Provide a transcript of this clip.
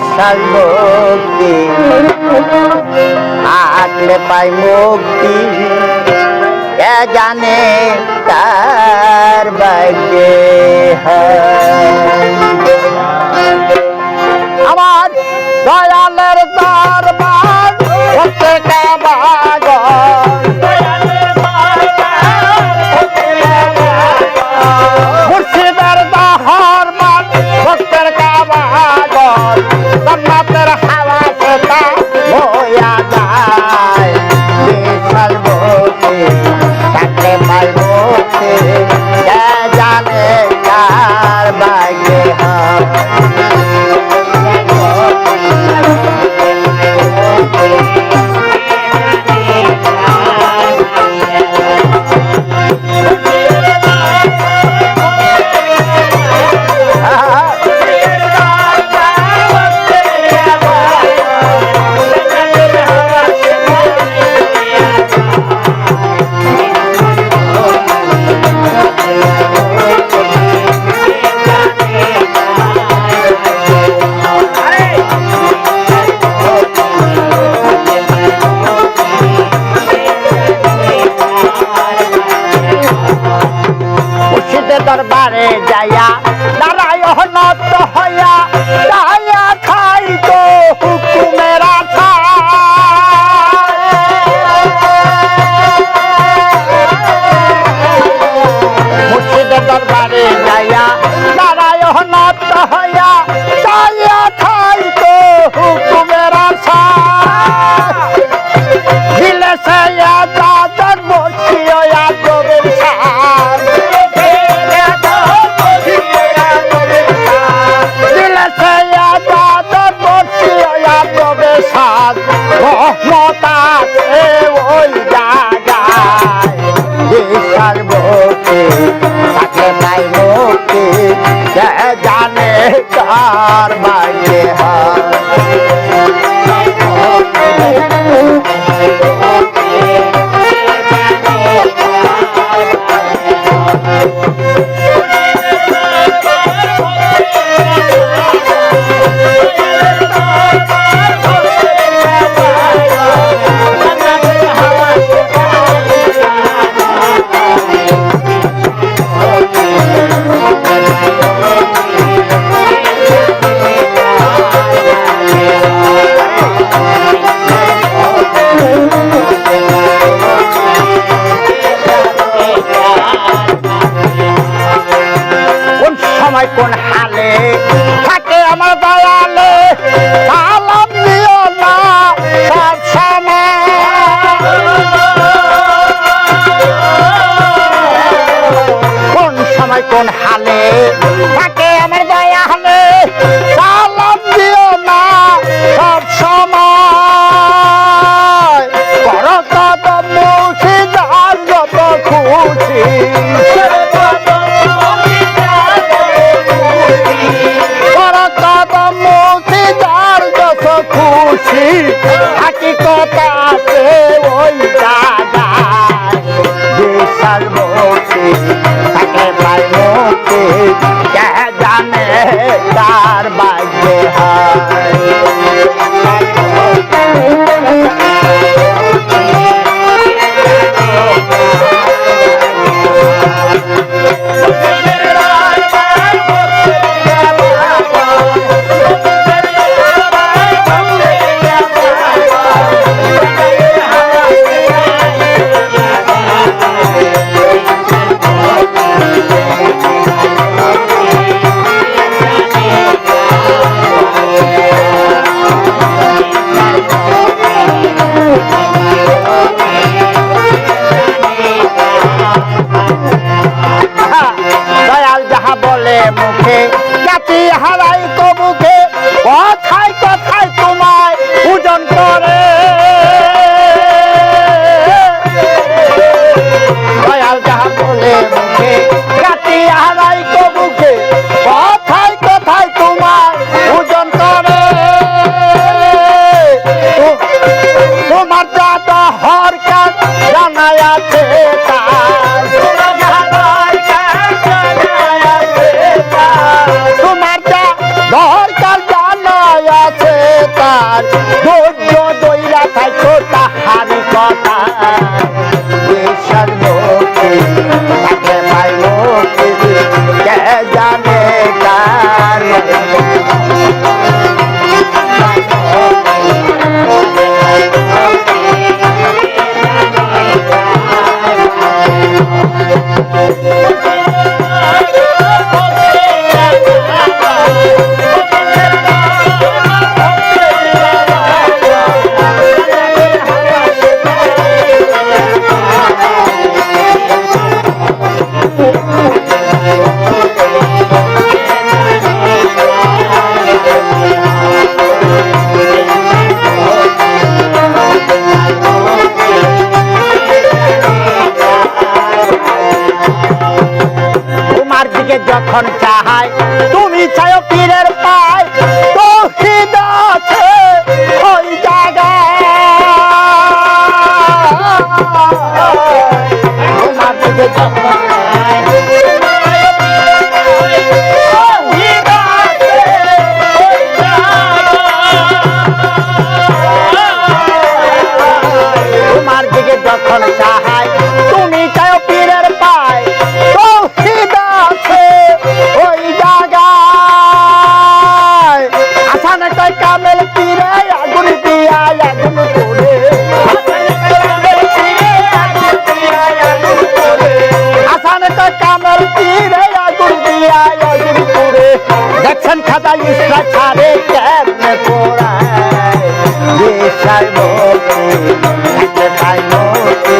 বিশাল ভক্তি আটলে পাই মুক্তি কে জানে তার বাইকে আমার দয়ালের হাওয়া সেটা হইয়া রহমতা সে ওই জায়গায়। বিশাল ভক্তি তাকে নাই মুক্তি জানে কার বাইরে হয় কোন হালে, থাকে আমার দয়ালে সালাম দিও না সব সময়। করো কত মুর্শিদার যত খুশি। মুখিদার যত খুশি। হাকিকত আছে তার বাইরে হয় মুখে। জাতি হারাই তো মুখে। কথায় কথায় যখন চাহায় তুমি চাও পীরের পায় তৌহিদ আমার তীরে আগুন দিয়া আগুন পুরে দেখছেন খাদা ইসরা ছাড়ে কেমনে পোড়ায়? দেশায় মতে দেশায় মতে